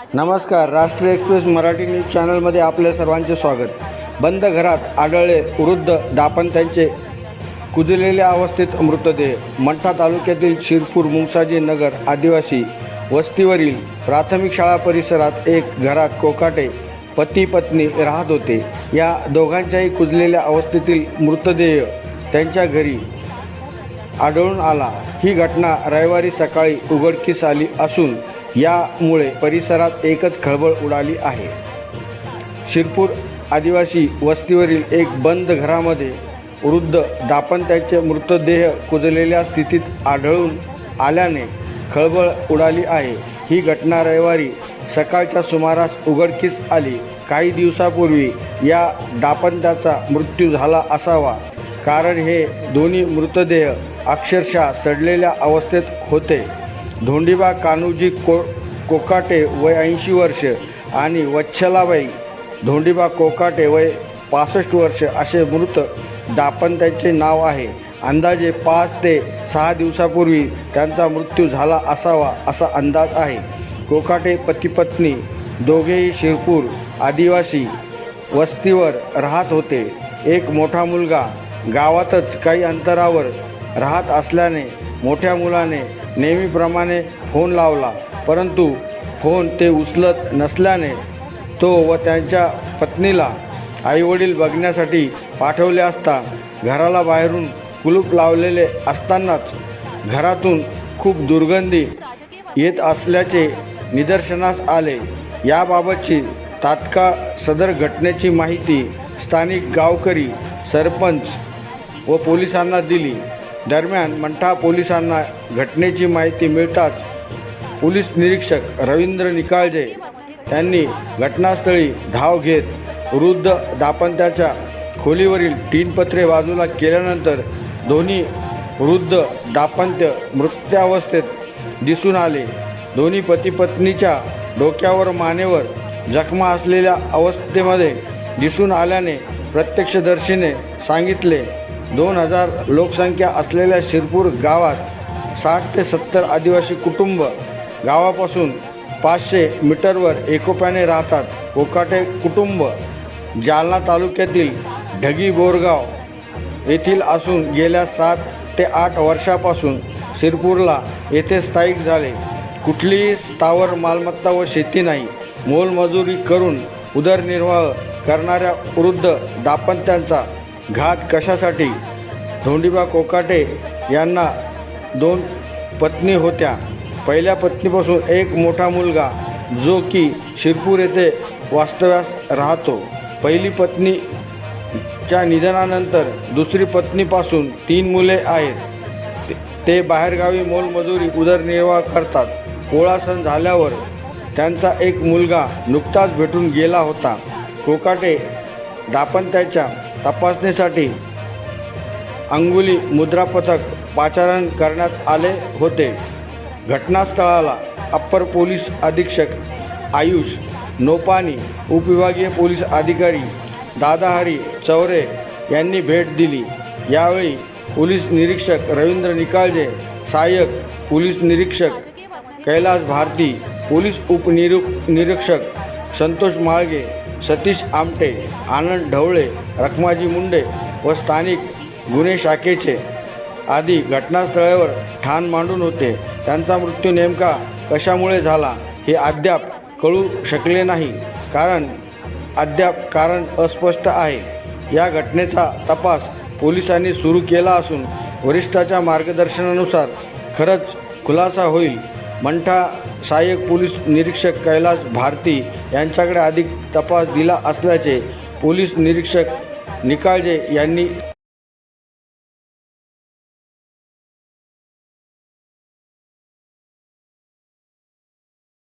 नमस्कार राष्ट्रीय express Marathi news चॅनलमध्ये आपल्या सर्वांचे स्वागत. बंद घरात आढळले वृद्ध दापंत्यांचे कुजलेल्या अवस्थेत मृतदेह. मंठा तालुक्यातील शिरपूर मुंगसाजी नगर आदिवासी वस्तीवरील प्राथमिक शाळा परिसरात एक घरात कोकाटे पती पत्नी राहत होते. या दोघांच्याही कुजलेल्या अवस्थेतील मृतदेह त्यांच्या घरी आढळून आला. ही घटना रविवारी सकाळी उघडकीस आली असून यामुळे परिसरात एकच खळबळ उडाली आहे. शिरपूर आदिवासी वस्तीवरील एक बंद घरामध्ये वृद्ध दापंत्याचे मृतदेह कुजलेल्या स्थितीत आढळून आल्याने खळबळ उडाली आहे. ही घटना रविवारी सकाळच्या सुमारास उघडकीस आली. काही दिवसापूर्वी या दापंत्याचा मृत्यू झाला असावा. कारण हे दोन्ही मृतदेह अक्षरशः सडलेल्या अवस्थेत होते. धोंडीबा कान्होजी को कोकाटे वय ऐंशी वर्ष आणि वच्छलाबाई धोंडीबा कोकाटे वय पासष्ट वर्ष असे मृत दापंत्याचे नाव आहे. अंदाजे पाच ते सहा दिवसापूर्वी त्यांचा मृत्यू झाला असावा असा अंदाज आहे. कोकाटे पतीपत्नी दोघेही शिरपूर आदिवासी वस्तीवर राहत होते. एक मोठा मुलगा गावातच काही अंतरावर राहत असल्याने मोठ्या मुलाने नेहमीप्रमाणे फोन लावला परंतु फोन ते उचलत नसल्याने तो व त्यांच्या पत्नीला आईवडील बघण्यासाठी पाठवले असता घराला बाहेरून कुलूप लावलेले असतानाच घरातून खूप दुर्गंधी येत असल्याचे निदर्शनास आले. याबाबतची तात्काळ सदर घटनेची माहिती स्थानिक गावकरी सरपंच व पोलिसांना दिली. दरम्यान मंठा पोलिसांना घटनेची माहिती मिळताच पोलीस निरीक्षक रवींद्र निकाळजे यांनी घटनास्थळी धाव घेत वृद्ध दापंत्याच्या खोलीवरील टीनपत्रे बाजूला केल्यानंतर दोन्ही वृद्ध दापंत्य मृत्यावस्थेत दिसून आले. दोन्ही पतीपत्नीच्या डोक्यावर मानेवर जखमा असलेल्या अवस्थेमध्ये दिसून आल्याने प्रत्यक्षदर्शीने सांगितले. दोन हजार लोकसंख्या असलेल्या शिरपूर गावात साठ ते सत्तर आदिवासी कुटुंब गावापासून पाचशे मीटरवर एकोप्याने राहतात. कोकाटे कुटुंब जालना तालुक्यातील ढगी बोरगाव येथील असून गेल्या सात ते आठ वर्षापासून शिरपूरला येथे स्थायिक झाले. कुठलीही स्थावर मालमत्ता व शेती नाही. मोलमजुरी करून उदरनिर्वाह करणाऱ्या वृद्ध दाम्पत्यांचा घात कशासाठी? धोंडीबा कोकाटे यांना दोन पत्नी होत्या. पहिल्या पत्नीपासून एक मोठा मुलगा जो की शिरपूर येथे वास्तव्यास राहतो. पहिली पत्नीच्या निधनानंतर दुसरी पत्नीपासून तीन मुले आहेत. ते- बाहेरगावी मोलमजुरी उदरनिर्वाह करतात. पोळा सण झाल्यावर त्यांचा एक मुलगा नुकताच भेटून गेला होता. कोकाटे दाम्पत्याच्या तपासणीसाठी अंगुली मुद्रापथक पाचारण करण्यात आले होते. घटनास्थळाला अप्पर पोलीस अधीक्षक आयुष नोपानी उपविभागीय पोलीस अधिकारी दादाहरी चौरे यांनी भेट दिली. यावेळी पोलीस निरीक्षक रवींद्र निकाळजे सहाय्यक पोलीस निरीक्षक कैलास भारती पोलीस उपनिरू निरीक्षक संतोष माळगे सतीश आमटे आनंद ढवळे रखमाजी मुंडे व स्थानिक गुन्हे शाखेचे आदी घटनास्थळावर ठाण मांडून होते. त्यांचा मृत्यू नेमका कशामुळे झाला हे अद्याप कळू शकले नाही. कारण अद्याप कारण अस्पष्ट आहे. या घटनेचा तपास पोलिसांनी सुरू केला असून वरिष्ठाच्या मार्गदर्शनानुसार खरंच खुलासा होईल. मंठा सहाय्यक पोलीस निरीक्षक कैलास भारती यांच्याकडे अधिक तपास दिला असल्याचे पोलीस निरीक्षक निकाळजे यांनी